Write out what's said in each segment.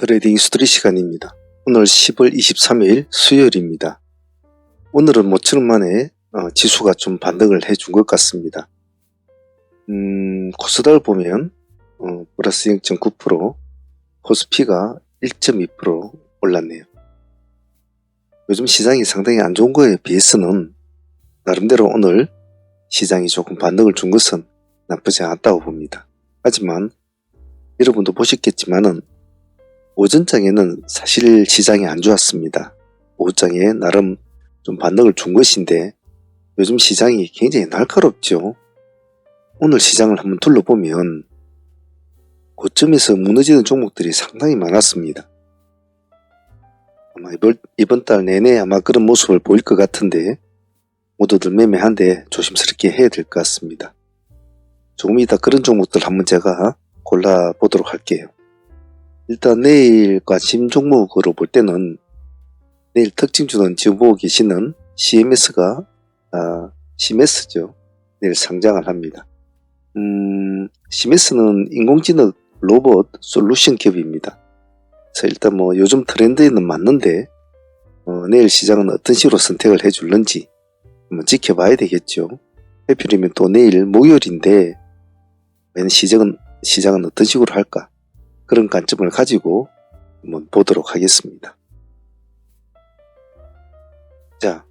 트레이딩 스토리 시간입니다. 오늘 10월 23일 수요일입니다. 오늘은 모처럼 만에 어, 지수가 좀 반등을 해준 것 같습니다. 음, 코스닥을 보면 어, 플러스 0.9%, 코스피가 1.2% 올랐네요. 요즘 시장이 상당히 안 좋은 거에 비해서는 나름대로 오늘 시장이 조금 반등을 준 것은 나쁘지 않았다고 봅니다. 하지만 여러분도 보셨겠지만은 오전장에는 사실 시장이 안 좋았습니다. 오후장에 나름 좀 반등을 준 것인데 요즘 시장이 굉장히 날카롭죠. 오늘 시장을 한번 둘러보면 고점에서 무너지는 종목들이 상당히 많았습니다. 아마 이번, 이번 달 내내 아마 그런 모습을 보일 것 같은데 모두들 매매한데 조심스럽게 해야 될 것 같습니다. 조금 이따 그런 종목들 한번 제가 골라보도록 할게요. 일단 내일 관심 종목으로 볼 때는 내일 특징 주는 지금 보고 계시는 CMS가 아, CMS죠. 내일 상장을 합니다. 음, CMS는 인공지능 로봇 솔루션 기업입니다. 그래서 일단 뭐 요즘 트렌드에는 맞는데 어, 내일 시장은 어떤 식으로 선택을 해줄는지 한번 지켜봐야 되겠죠. 해필이면 또 내일 목요일인데 과연 시장은 시장은 어떤 식으로 할까? 그런 관점을 가지고 한번 보도록 하겠습니다. 자,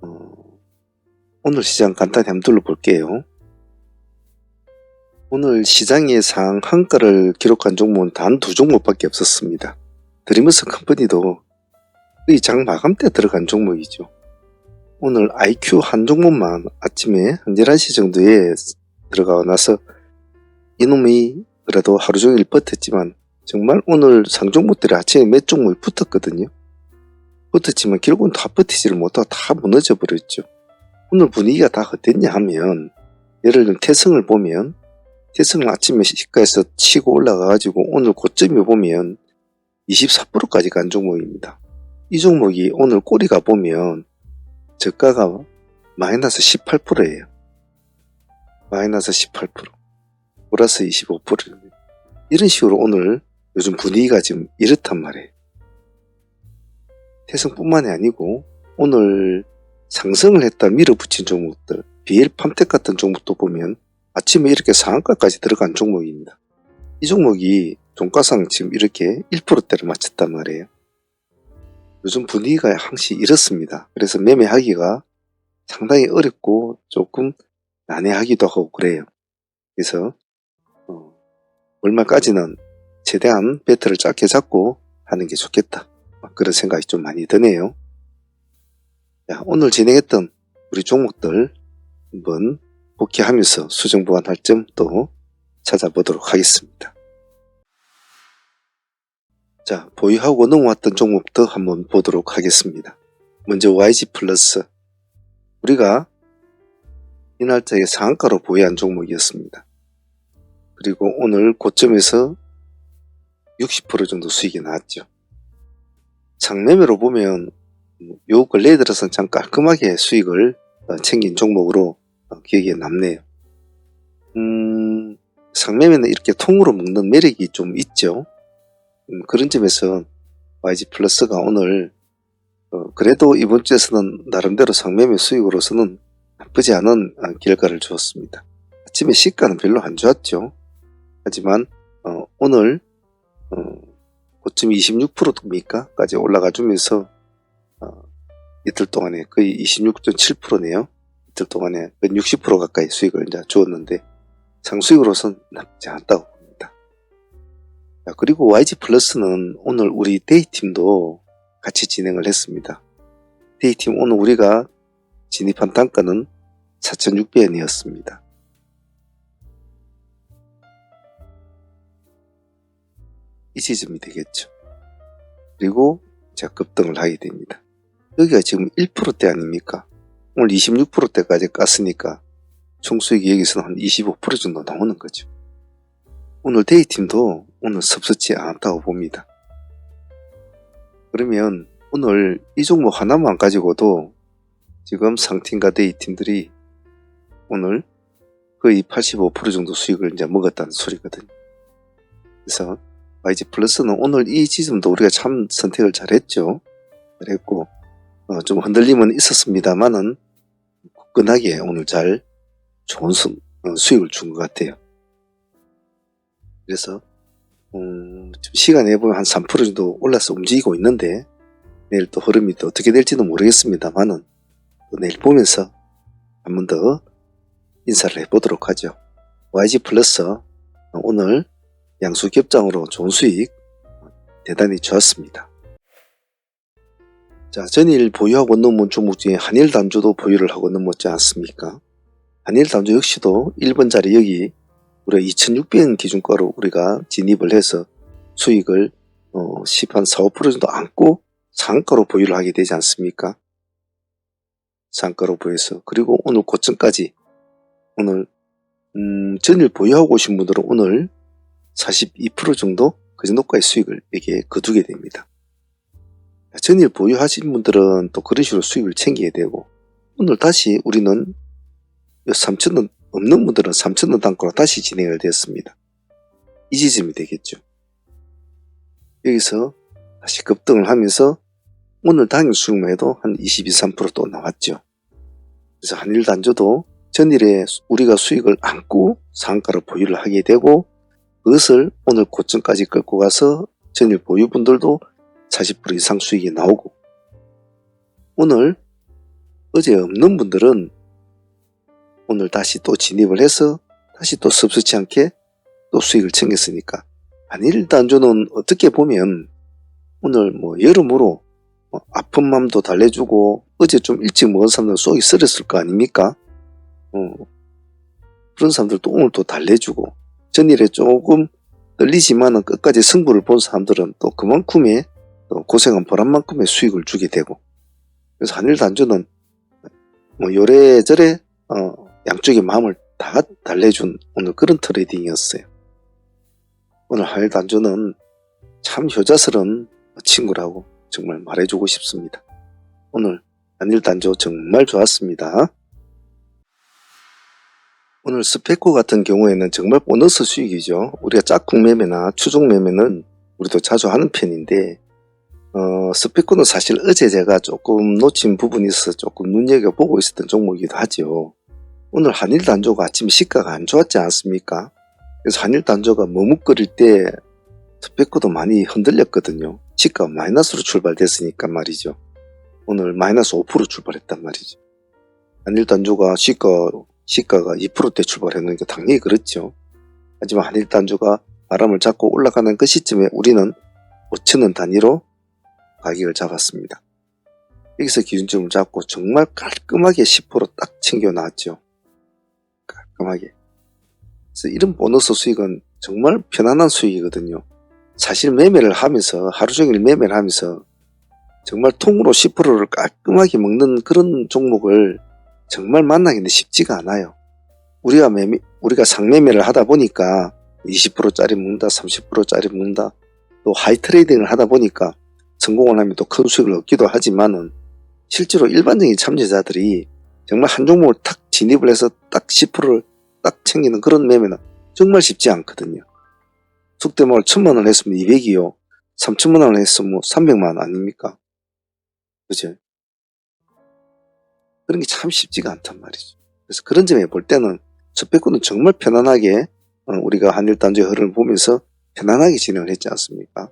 어, 오늘 시장 간단히 한번 둘러볼게요. 오늘 시장의 상 한가를 기록한 종목은 단 두 종목밖에 없었습니다. 드리머스 컴퍼니도 이 장 마감 때 들어간 종목이죠. 오늘 IQ 한 종목만 아침에 한 11시 정도에 들어가 나서 이놈이 그래도 하루 종일 버텼지만 정말 오늘 상종목들이 아침에 몇 종목이 붙었거든요. 붙었지만 결국은 다 버티지를 못하고 다 무너져 버렸죠. 오늘 분위기가 다 어땠냐 하면 예를 들면 태성을 보면 태성을 아침에 시가에서 치고 올라가가지고 오늘 고점에 보면 24%까지 간 종목입니다. 이 종목이 오늘 꼬리가 보면 저가가 마이너스 18%예요. 마이너스 18%. 플러스 25%입니다. 이런 식으로 오늘 요즘 분위기가 지금 이렇단 말이에요. 태성뿐만이 아니고 오늘 상승을 했다 밀어붙인 종목들, BL 팜텍 같은 종목도 보면 아침에 이렇게 상한가까지 들어간 종목입니다. 이 종목이 종가상 지금 이렇게 1%대를 맞췄단 말이에요. 요즘 분위기가 항시 이렇습니다. 그래서 매매하기가 상당히 어렵고 조금 난해하기도 하고 그래요. 그래서 어, 얼마까지는 최대한 배트를 짧게 잡고 하는 게 좋겠다. 그런 생각이 좀 많이 드네요. 자, 오늘 진행했던 우리 종목들 한번 복귀하면서 수정 보완할 점 또 찾아보도록 하겠습니다. 자, 보유하고 넘어왔던 종목도 한번 보도록 하겠습니다. 먼저 YG 플러스. 우리가 이 날짜에 상한가로 보유한 종목이었습니다. 그리고 오늘 고점에서 60% 정도 수익이 나왔죠. 장매매로 보면 요 근래에 들어서는 참 깔끔하게 수익을 챙긴 종목으로 기억에 남네요. 음, 상매매는 이렇게 통으로 먹는 매력이 좀 있죠. 음, 그런 점에서 YG 플러스가 오늘 어, 그래도 이번 주에서는 나름대로 상매매 수익으로서는 나쁘지 않은 어, 결과를 주었습니다. 아침에 시가는 별로 안 좋았죠. 하지만 어, 오늘 어, 고점 26%입니까?까지 올라가 주면서 어, 이틀 동안에 거의 26.7%네요. 이틀 동안에 60% 가까이 수익을 이제 주었는데 상수익으로서는 나쁘지 않다고 봅니다. 자, 그리고 YG 플러스는 오늘 우리 데이팀도 같이 진행을 했습니다. 데이팀 오늘 우리가 진입한 단가는 4,600원이었습니다. 이 지점이 되겠죠. 그리고 제가 급등을 하게 됩니다. 여기가 지금 1%대 아닙니까? 오늘 26%대까지 깠으니까 총수익이 여기서는 한 25% 정도 나오는 거죠. 오늘 데이팀도 오늘 섭섭지 않았다고 봅니다. 그러면 오늘 이 종목 하나만 가지고도 지금 상팀과 데이팀들이 오늘 거의 85% 정도 수익을 이제 먹었다는 소리거든요. 그래서 YG 플러스는 오늘 이 지점도 우리가 참 선택을 잘했죠. 잘했고 어, 좀 흔들림은 있었습니다만은 굳건하게 오늘 잘 좋은 수, 어, 수익을 준 것 같아요. 그래서 음, 좀 시간 내보면 한 3% 정도 올라서 움직이고 있는데 내일 또 흐름이 또 어떻게 될지도 모르겠습니다만은 또 내일 보면서 한 번 더 인사를 해보도록 하죠. YG 플러스 오늘 양수 겹장으로 좋은 수익 대단히 좋았습니다. 자, 전일 보유하고 넘은 종목 중에 한일 단주도 보유를 하고 넘었지 않습니까? 한일 단주 역시도 1번 자리 여기 우리가 2600원 기준가로 우리가 진입을 해서 수익을 어, 10, 한 4, 5% 정도 안고 상가로 보유를 하게 되지 않습니까? 상가로 보여서 그리고 오늘 고점까지 오늘 음, 전일 보유하고 오신 분들은 오늘 42% 정도 그 정도까지 수익을 이게 거두게 됩니다. 전일 보유하신 분들은 또 그런 식으로 수익을 챙겨야 되고 오늘 다시 우리는 3천원 없는 분들은 3천원 단가로 다시 진행을 됐습니다. 이 지점이 되겠죠. 여기서 다시 급등을 하면서 오늘 당일 수익만 해도 한 22, 3%또 나왔죠. 그래서 한일 단조도 전일에 우리가 수익을 안고 상가로 보유를 하게 되고 그것을 오늘 고점까지 끌고 가서 전일 보유분들도 40% 이상 수익이 나오고 오늘 어제 없는 분들은 오늘 다시 또 진입을 해서 다시 또 섭섭치 않게 또 수익을 챙겼으니까 한일 단조는 어떻게 보면 오늘 뭐 여러모로 뭐 아픈 마음도 달래주고 어제 좀 일찍 먹은 사람들 속이 쓰렸을 거 아닙니까? 어, 그런 사람들도 오늘 또 달래주고 전일에 조금 떨리지만은 끝까지 승부를 본 사람들은 또 그만큼의 또 고생한 보람만큼의 수익을 주게 되고 그래서 한일 단조는 뭐 요래저래 어, 양쪽의 마음을 다 달래준 오늘 그런 트레이딩이었어요. 오늘 한일 단조는 참 효자스러운 친구라고 정말 말해주고 싶습니다. 오늘 한일 단조 정말 좋았습니다. 오늘 스페코 같은 경우에는 정말 보너스 수익이죠. 우리가 짝꿍 매매나 추종 매매는 우리도 자주 하는 편인데 어, 스페코는 사실 어제 제가 조금 놓친 부분이 있어서 조금 눈여겨보고 있었던 종목이기도 하죠. 오늘 한일 단조가 아침 시가가 안 좋았지 않습니까? 그래서 한일 단조가 머뭇거릴 때 스페코도 많이 흔들렸거든요. 시가가 마이너스로 출발됐으니까 말이죠. 오늘 마이너스 5% 출발했단 말이죠. 한일 단조가 시가 시가가 2%대 출발했는 게 당연히 그렇죠. 하지만 한일 단조가 바람을 잡고 올라가는 그 시점에 우리는 5천원 단위로 가격을 잡았습니다. 여기서 기준점을 잡고 정말 깔끔하게 10%딱 챙겨 나왔죠. 깔끔하게. 그래서 이런 보너스 수익은 정말 편안한 수익이거든요. 사실 매매를 하면서 하루 종일 매매를 하면서 정말 통으로 10%를 깔끔하게 먹는 그런 종목을 정말 만나기는 쉽지가 않아요. 우리가 매매, 우리가 상매매를 하다 보니까 20%짜리 먹는다, 30%짜리 먹는다, 또 하이 트레이딩을 하다 보니까 성공을 하면 또 큰 수익을 얻기도 하지만은 실제로 일반적인 참여자들이 정말 한 종목을 탁 진입을 해서 딱 10%를 딱 챙기는 그런 매매는 정말 쉽지 않거든요. 속대목을 천만 원 했으면 200이요. 3천만 원을 했으면 300만 원 아닙니까? 그죠? 그런 게 참 쉽지가 않단 말이죠. 그래서 그런 점에 볼 때는 스페코는 정말 편안하게 어, 우리가 한일 단조의 흐름을 보면서 편안하게 진행을 했지 않습니까?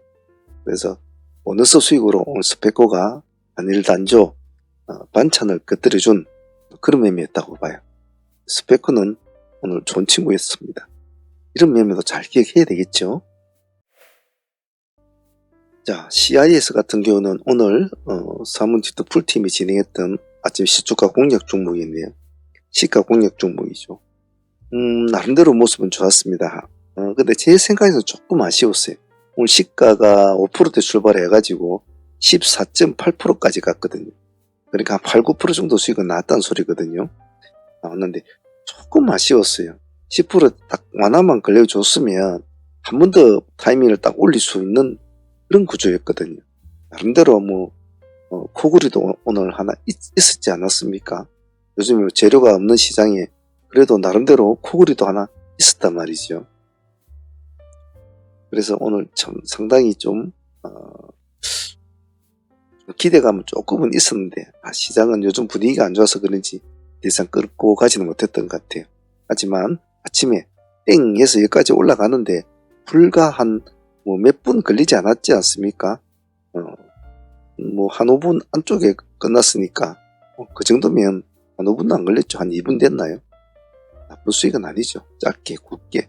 그래서 보너스 수익으로 오늘 스페코가 한일 단조 어, 반찬을 곁들여준 그런 매매였다고 봐요. 스페코는 오늘 좋은 친구였습니다. 이런 매매도 잘 기억해야 되겠죠? 자, CIS 같은 경우는 오늘 어, 사문지도 풀팀이 진행했던 아침 시초가 공략 종목인데요. 시가 공략 종목이죠. 음, 나름대로 모습은 좋았습니다. 어, 근데 제 생각에서 조금 아쉬웠어요. 오늘 시가가 5%대 출발해가지고 14.8%까지 갔거든요. 그러니까 한 8, 9% 정도 수익은 나왔다는 소리거든요. 나왔는데 조금 아쉬웠어요. 10%딱 완화만 걸려줬으면 한 번 더 타이밍을 딱 올릴 수 있는 그런 구조였거든요. 나름대로 뭐 어, 코골이도 오늘 하나 있, 었지 않았습니까? 요즘 재료가 없는 시장에 그래도 나름대로 코골이도 하나 있었단 말이죠. 그래서 오늘 참 상당히 좀, 어, 기대감은 조금은 있었는데, 아, 시장은 요즘 분위기가 안 좋아서 그런지 대상 끌고 가지는 못했던 것 같아요. 하지만 아침에 땡 해서 여기까지 올라가는데, 불과 한, 뭐 몇 분 걸리지 않았지 않습니까? 어, 뭐 한 5분 안쪽에 끝났으니까, 어, 그 정도면 한 5분도 안 걸렸죠. 한 2분 됐나요? 나쁜 수익은 아니죠. 짧게, 굵게.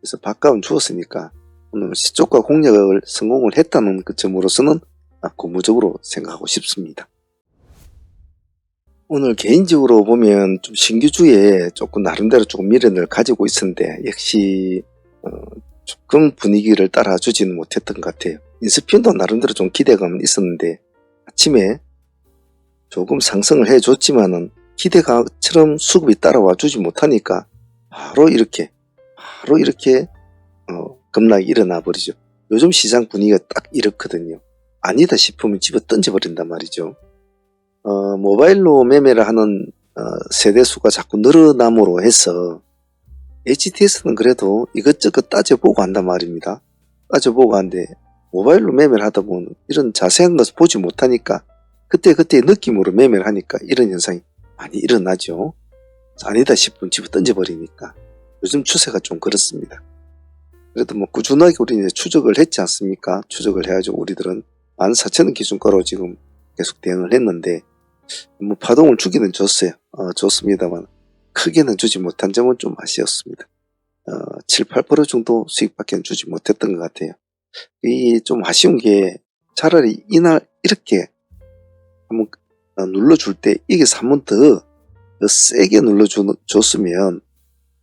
그래서 밥값은 주었으니까 오늘 시쪽과 공략을 성공을 했다는 그 점으로서는 아, 고무적으로 생각하고 싶습니다. 오늘 개인적으로 보면 좀 신규주에 조금 나름대로 조금 미련을 가지고 있었는데 역시 어, 조금 분위기를 따라주지는 못했던 것 같아요. 인스피온도 나름대로 좀 기대감은 있었는데 아침에 조금 상승을 해줬지만은 기대가처럼 수급이 따라와 주지 못하니까 바로 이렇게 바로 이렇게 어, 급락이 일어나 버리죠. 요즘 시장 분위기가 딱 이렇거든요. 아니다 싶으면 집어 던져버린단 말이죠. 어, 모바일로 매매를 하는 어, 세대수가 자꾸 늘어남으로 해서 HTS는 그래도 이것저것 따져보고 한단 말입니다. 따져보고 하는데 모바일로 매매를 하다 보면 이런 자세한 것을 보지 못하니까 그때그때 느낌으로 매매를 하니까 이런 현상이 많이 일어나죠. 아니다 싶으면 집어 던져버리니까 요즘 추세가 좀 그렇습니다. 그래도 뭐 꾸준하게 우리 이제 추적을 했지 않습니까? 추적을 해야죠. 우리들은 14,000원 기준가로 지금 계속 대응을 했는데 뭐 파동을 주기는 줬어요. 어, 좋습니다만 크게는 주지 못한 점은 좀 아쉬웠습니다. 어, 7, 8% 정도 수익밖에 주지 못했던 것 같아요. 이 좀 아쉬운 게 차라리 이날 이렇게 한번 어, 눌러줄 때 이게서 한번 더, 더 세게 눌러줬으면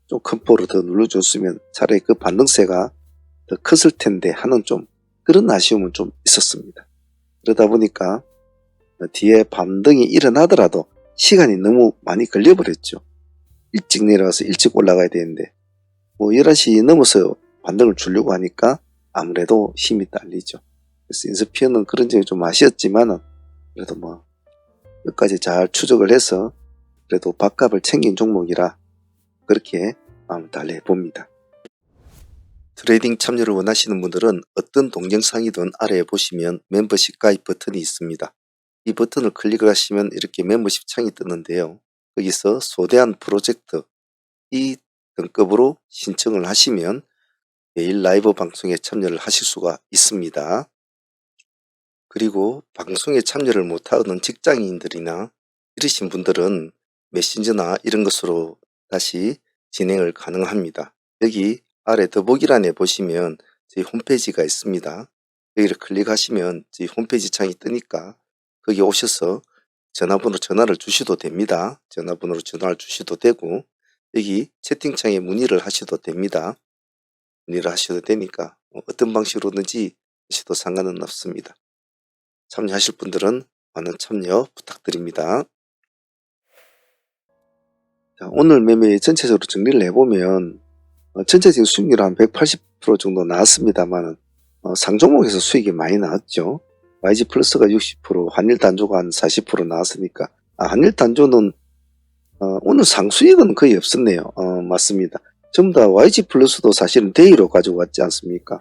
좀 큰 포로 더 눌러줬으면 차라리 그 반등세가 더 컸을 텐데 하는 좀 그런 아쉬움은 좀 있었습니다. 그러다 보니까 뒤에 반등이 일어나더라도 시간이 너무 많이 걸려버렸죠. 일찍 내려와서 일찍 올라가야 되는데 뭐 11시 넘어서 반등을 주려고 하니까 아무래도 힘이 딸리죠. 그래서 인스피어는 그런 점이 좀 아쉬웠지만은 그래도 뭐 끝까지 잘 추적을 해서 그래도 밥값을 챙긴 종목이라 그렇게 마음을 달래 봅니다. 트레이딩 참여를 원하시는 분들은 어떤 동영상이든 아래에 보시면 멤버십 가입 버튼이 있습니다. 이 버튼을 클릭을 하시면 이렇게 멤버십 창이 뜨는데요. 거기서 소대한 프로젝트 이 등급으로 신청을 하시면 매일 라이브 방송에 참여를 하실 수가 있습니다. 그리고 방송에 참여를 못하는 직장인들이나 이러신 분들은 메신저나 이런 것으로 다시 진행을 가능합니다. 여기 아래 더보기란에 보시면 저희 홈페이지가 있습니다. 여기를 클릭하시면 저희 홈페이지 창이 뜨니까 거기 오셔서 전화번호 전화를 주셔도 됩니다. 전화번호로 전화를 주셔도 되고 여기 채팅창에 문의를 하셔도 됩니다. 문의를 하셔도 되니까 어떤 방식으로든지 하셔도 상관은 없습니다. 참여하실 분들은 많은 참여 부탁드립니다. 자, 오늘 매매 전체적으로 정리를 해보면 어, 전체적인 수익률 한 180% 정도 나왔습니다만 어, 상종목에서 수익이 많이 나왔죠. YG 플러스가 60%, 한일 단조가 한 40% 나왔으니까 아, 한일 단조는 어, 오늘 상수익은 거의 없었네요. 어, 맞습니다. 전부 다 YG 플러스도 사실은 데이로 가지고 왔지 않습니까?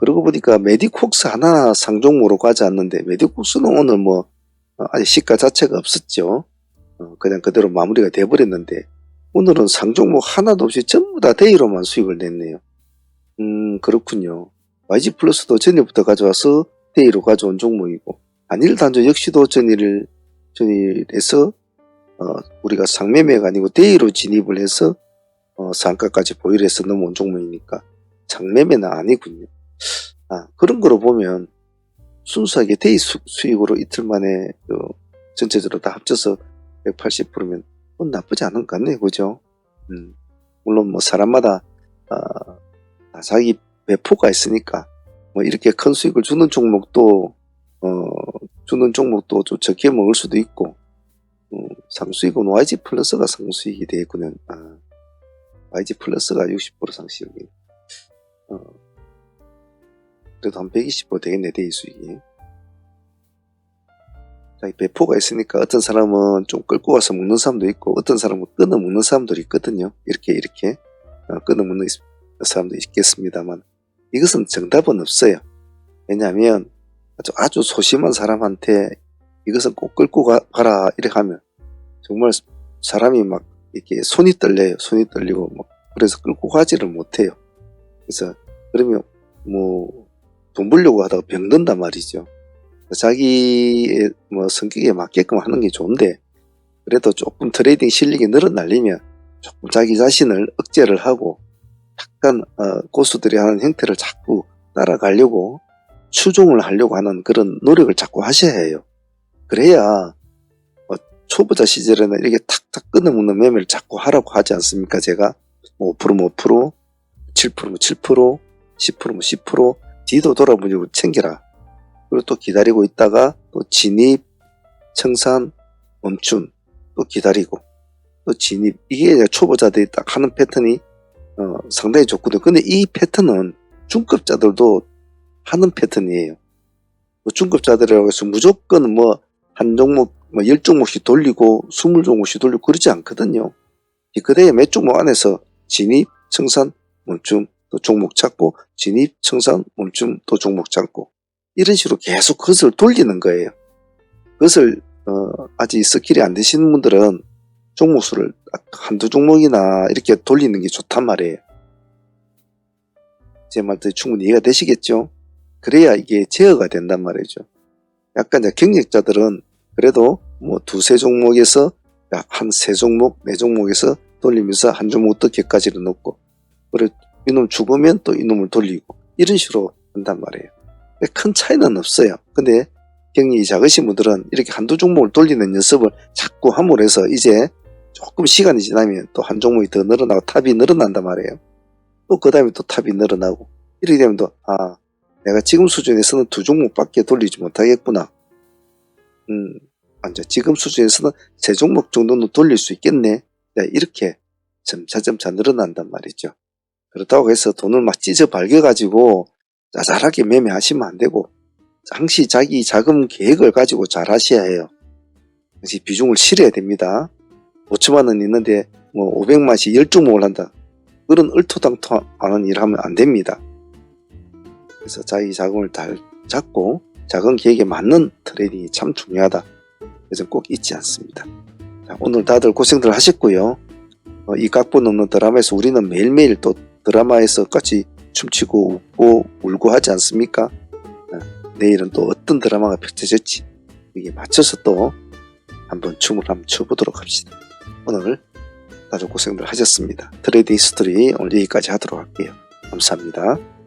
그러고 보니까 메디콕스 하나 상종목으로 가지 않는데 메디콕스는 오늘 뭐 어, 아직 시가 자체가 없었죠. 어, 그냥 그대로 마무리가 돼버렸는데 오늘은 상종목 하나도 없이 전부 다 데이로만 수익을 냈네요. 음 그렇군요. YG 플러스도 전일부터 가져와서 데이로 가져온 종목이고 한일 단조 역시도 전일 전일에서 어, 우리가 상매매가 아니고 데이로 진입을 해서 어, 상가까지 보유해서 넘어온 종목이니까 장매매는 아니군요. 아, 그런 거로 보면 순수하게 데이 수, 익으로 이틀 만에 그 전체적으로 다 합쳐서 180%면 뭐 나쁘지 않은 것 같네요. 그죠? 음, 물론 뭐 사람마다 어, 자기 배포가 있으니까 뭐 이렇게 큰 수익을 주는 종목도 어, 주는 종목도 좀 적게 먹을 수도 있고 어, 상수익은 YG 플러스가 상수익이 되겠군요. 아, YG 플러스가 60% 상수익이 어, 그래도 한 120% 되겠네, 데이 수익이. 자, 이 배포가 있으니까 어떤 사람은 좀 끌고 와서 먹는 사람도 있고, 어떤 사람은 끊어 먹는 사람들이 있거든요. 이렇게, 이렇게. 어, 끊어 먹는 사람도 있겠습니다만. 이것은 정답은 없어요. 왜냐하면 아주, 아주 소심한 사람한테 이것은 꼭 끌고 가, 가라 이렇게 하면 정말 사람이 막 이렇게 손이 떨려요. 손이 떨리고 막 그래서 끌고 가지를 못해요. 그래서 그러면 뭐 돈 벌려고 하다가 병든단 말이죠. 자기의 뭐 성격에 맞게끔 하는 게 좋은데 그래도 조금 트레이딩 실력이 늘어나려면 조금 자기 자신을 억제를 하고 약간 어, 고수들이 하는 형태를 자꾸 따라가려고 추종을 하려고 하는 그런 노력을 자꾸 하셔야 해요. 그래야 어, 초보자 시절에는 이렇게 탁탁 끊어먹는 매매를 자꾸 하라고 하지 않습니까? 제가 뭐 5%뭐 5%, 7%뭐 7%, 10%뭐 10% 뒤도 돌아보려고 챙겨라. 그리고 또 기다리고 있다가 또 진입, 청산, 멈춤 또 기다리고 또 진입 이게 초보자들이 딱 하는 패턴이 어, 상당히 좋거든요. 근데 이 패턴은 중급자들도 하는 패턴이에요. 뭐 중급자들이라고 해서 무조건 뭐 한 종목 뭐열 종목씩 돌리고 스물 종목씩 돌리고 그러지 않거든요. 이 그대의 몇 종목 안에서 진입, 청산, 멈춤 또 종목 찾고 진입, 청산, 멈춤 또 종목 찾고 이런 식으로 계속 그것을 돌리는 거예요. 그것을 어, 아직 스킬이 안 되시는 분들은 종목수를 한두 종목이나 이렇게 돌리는 게 좋단 말이에요. 제 말도 충분히 이해가 되시겠죠? 그래야 이게 제어가 된단 말이죠. 약간 경력자들은 그래도 뭐 두세 종목에서 한 세 종목, 네 종목에서 돌리면서 한 종목 어떻게까지는 넣고 그리고 이놈 죽으면 또 이놈을 돌리고 이런 식으로 한단 말이에요. 큰 차이는 없어요. 근데 경력이 작으신 분들은 이렇게 한두 종목을 돌리는 연습을 자꾸 함으로 해서 이제 조금 시간이 지나면 또 한 종목이 더 늘어나고 탑이 늘어난단 말이에요. 또 그 다음에 또 탑이 늘어나고 이렇게 되면 또 아 내가 지금 수준에서는 두 종목밖에 돌리지 못하겠구나. 음, 완전 지금 수준에서는 세 종목 정도는 돌릴 수 있겠네. 야, 이렇게 점차점차 늘어난단 말이죠. 그렇다고 해서 돈을 막 찢어 발겨가지고 짜잘하게 매매하시면 안 되고 항시 자기 자금 계획을 가지고 잘 하셔야 해요. 역시 비중을 실어야 됩니다. 5천만 원 있는데 뭐 500만씩 10종목을 한다. 그런 얼토당토하는 일을 하면 안 됩니다. 그래서 자기 자금을 잘 잡고 자금 계획에 맞는 트레이딩이 참 중요하다. 그래서 꼭 잊지 않습니다. 자, 오늘 다들 고생들 하셨고요. 어, 이 각본 없는 드라마에서 우리는 매일매일 또 드라마에서 같이 춤추고 웃고 울고 하지 않습니까? 어, 내일은 또 어떤 드라마가 펼쳐질지 여기에 맞춰서 또 한번 춤을 한번 춰보도록 합시다. 오늘 다들 고생들 하셨습니다. 트레이딩 히스토리 오늘 여기까지 하도록 할게요. 감사합니다.